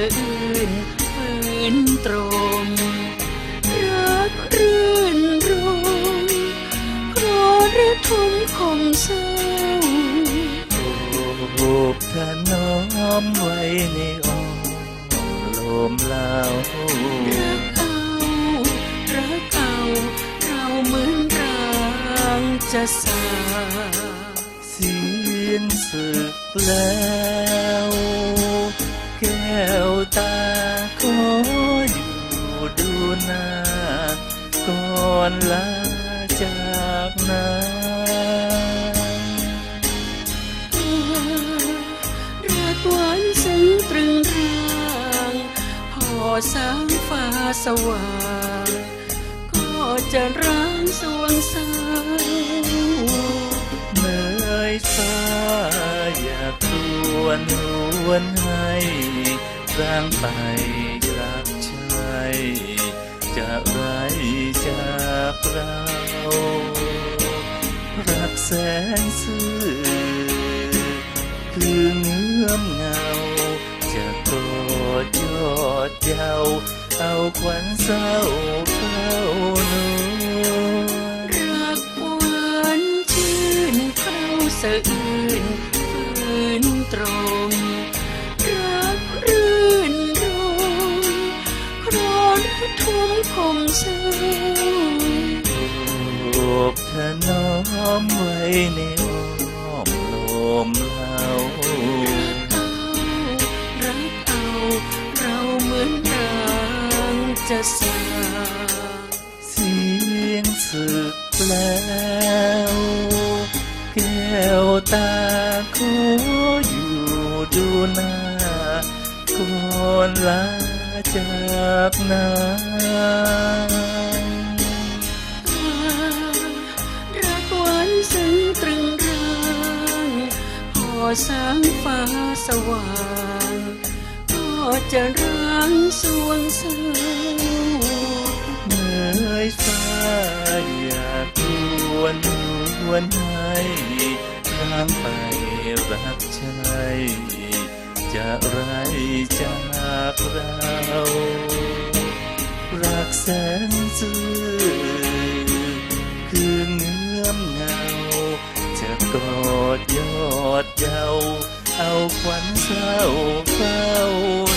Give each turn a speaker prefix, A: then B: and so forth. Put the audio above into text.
A: ะอื่นฝืนตรงรักรื่นรมเพราะระทมคมเศร้า
B: โอบถนอมไว้ในอ้อมลมลาว
A: รักเอารักเอาเราเหมือนรางจะสา
B: สิ้นสึกแล้วแก้ว ตาขออยู่ดูหน้าก่อนลาจากนา
A: รักหวานซึ้งตรึงรางพอสางฟ้าสว่าง ก็จะร้างสวงสาว
B: เมื่อยฟ้าอยากรวนหวนให้ ร่างไปรักชายจะไรจากเรารักแสนซื่อคือเงื้อมเงา จะกอดยอดเยาวเอาควันเศร้าเข้านู
A: รักหวานชื่นเข้าสะอื่นฝืนตรง
B: ในอ้อมลมเล่า
A: เอารักเอา เราเหมือนรางจะสา
B: เสียงสึกแล้วแก้วตาขออยู่ดูหน้าก่อนลาจากนา
A: พอสางฟ้าสว่างก็จะร้างสวงเศร้า
B: เมื่อยฟ้าอยากวนวนให้ร่างไปรักชายจะไรจากเรารักแสนซื่อคือเงื้อมเงาจะกอด เยาเอาควันเศร้าเฝ้า